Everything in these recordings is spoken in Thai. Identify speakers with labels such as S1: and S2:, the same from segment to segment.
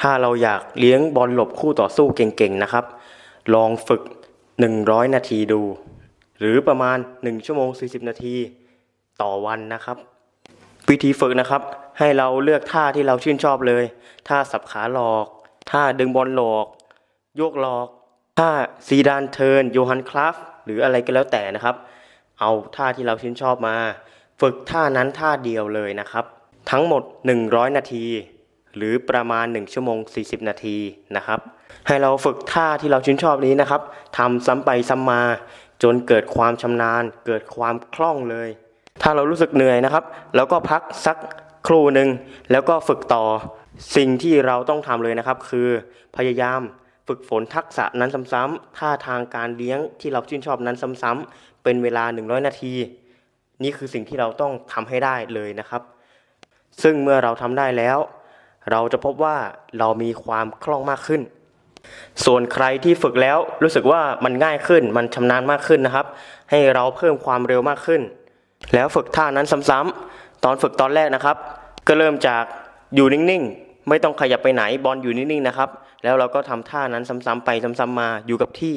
S1: ถ้าเราอยากเลี้ยงบอลหลบคู่ต่อสู้เก่งๆนะครับ ลองฝึก 100 นาทีดู หรือประมาณ 1 ชั่วโมง 40 นาทีต่อวันนะครับ วิธีฝึกนะครับ ให้เราเลือกท่าที่เราชื่นชอบเลย ท่าสับขาหลอก ท่าดึงบอลหลอก โยกหลอก ท่าซีดานเทิร์นโยฮันคลาฟหรืออะไรก็แล้วแต่นะครับ เอาท่าที่เราชื่นชอบมา ฝึกท่านั้นท่าเดียวเลยนะครับ ทั้งหมด 100 นาที หรือประมาณ 1 ชั่วโมง 40 นาทีนะครับ ให้เราฝึกท่าที่เราชื่นชอบนี้นะครับทำซ้ำไปซ้ำมา จนเกิดความชำนาญ เกิดความคล่องเลย ถ้าเรารู้สึกเหนื่อยนะครับแล้วก็พักสักครู่หนึ่งแล้วก็ฝึกต่อสิ่งที่เราต้องทำเลยนะครับ คือพยายามฝึกฝนทักษะนั้นซ้ำๆท่าทางการเลี้ยงที่เราชื่นชอบนั้นซ้ำๆเป็นเวลา 100 นาที นี่คือสิ่งที่เราต้องทำให้ได้เลยนะครับ ซึ่งเมื่อเราทำได้แล้ว เราจะพบว่าเรามีความคล่องมากขึ้น ส่วนใครที่ฝึกแล้วรู้สึกว่ามันง่ายขึ้น มันชำนาญมากขึ้นนะครับ ให้เราเพิ่มความเร็วมากขึ้น แล้วฝึกท่านั้นซ้ำๆตอนฝึกตอนแรกนะครับ ก็เริ่มจากอยู่นิ่งๆ ไม่ต้องขยับไปไหนบอลอยู่นิ่งๆนะครับ แล้วเราก็ทำท่านั้นซ้ำๆไปซ้ำๆมาอยู่กับที่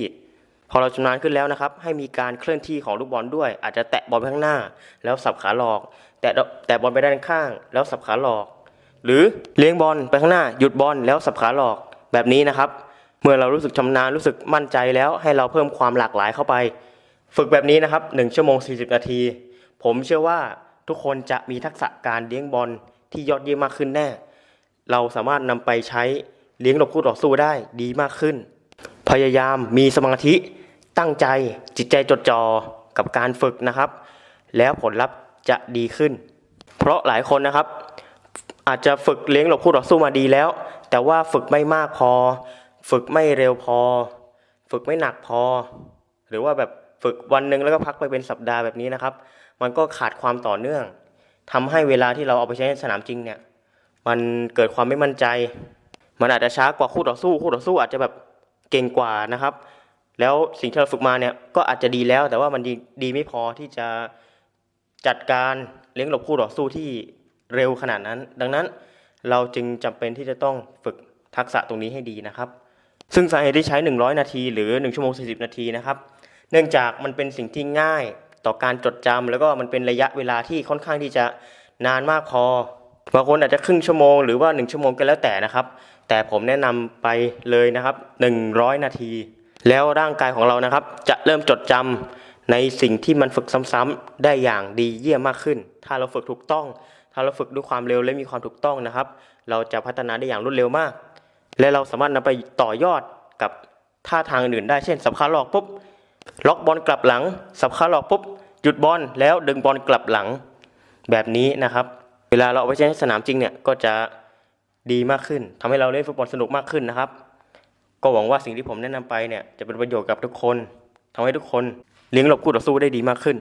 S1: พอเราชำนาญขึ้นแล้วนะครับ ให้มีการเคลื่อนที่ของลูกบอลด้วย อาจจะแตะบอลไปข้างหน้า แล้วสับขาหลอก แตะแตะบอลไปด้านข้าง แล้วสับขาหลอก หรือเลี้ยงบอลไปข้างหน้าหยุดบอลแล้วสับขาหลอกแบบนี้นะครับ เมื่อเรารู้สึกชำนาญรู้สึกมั่นใจแล้วให้เราเพิ่มความหลากหลายเข้าไป ฝึกแบบนี้นะครับ1ชั่วโมง 40 นาที ผมเชื่อว่าทุกคนจะมีทักษะการเลี้ยงบอลที่ยอดเยี่ยมมากขึ้นแน่ เราสามารถนำไปใช้เลี้ยงหลบคู่ต่อสู้ได้ดีมากขึ้น พยายามมีสมาธิตั้งใจจิตใจจดจ่อกับการฝึกนะครับ แล้วผลลัพธ์จะดีขึ้น เพราะหลายคนนะครับ อาจจะฝึกเลี้ยงหลบคู่ต่อสู้มาดีแล้ว แต่ว่าฝึกไม่มากพอ ฝึกไม่เร็วพอ ฝึกไม่หนักพอ หรือว่าแบบฝึกวันหนึ่งแล้วก็พักไปเป็นสัปดาห์แบบนี้นะครับ มันก็ขาดความต่อเนื่องทำให้เวลาที่เราเอาไปใช้ในสนามจริงเนี่ย มันเกิดความไม่มั่นใจ มันอาจจะช้ากว่าคู่ต่อสู้ คู่ต่อสู้อาจจะแบบเก่งกว่านะครับ แล้วสิ่งที่เราฝึกมาเนี่ยก็อาจจะดีแล้ว แต่ว่ามันดีดีไม่พอที่จะจัดการเลี้ยงหลบคู่ต่อสู้ที่ เร็วขนาดนั้น ดังนั้นเราจึงจำเป็นที่จะต้องฝึกทักษะตรงนี้ให้ดีนะครับ ซึ่งสาเหตุที่ใช้ 100 นาที หรือ 1 ชั่วโมง 40 นาทีนะครับ เนื่องจากมันเป็นสิ่งที่ง่ายต่อการจดจำแล้วก็มันเป็นระยะเวลาที่ค่อนข้างที่จะนานมากพอบางคนอาจจะครึ่งชั่วโมงหรือว่า 1 ชั่วโมงก็แล้วแต่นะครับ แต่ผมแนะนำไปเลยนะครับ 100 นาที แล้วร่างกายของเรานะครับ จะเริ่มจดจำในสิ่งที่มันฝึกซ้ำๆได้อย่างดีเยี่ยมมากขึ้น ถ้าเราฝึกถูกต้อง ถ้าเราฝึกด้วยความเร็วและมีความถูกต้องนะครับ เราจะพัฒนาได้อย่างรวดเร็วมาก และเราสามารถนำไปต่อยอดกับท่าทางอื่นได้เช่นสับขาหลอกปุ๊บล็อกบอลกลับหลังสับขาหลอกปุ๊บหยุดบอลแล้วดึงบอลกลับหลังแบบนี้นะครับ เวลาเราเอาไปใช้สนามจริงเนี่ยก็จะดีมากขึ้นทำให้เราเล่นฟุตบอลสนุกมากขึ้นนะครับ ก็หวังว่าสิ่งที่ผมแนะนำไปเนี่ยจะเป็นประโยชน์กับทุกคนทำให้ทุกคนเลี้ยงหลบคู่ต่อสู้ได้ดีมากขึ้น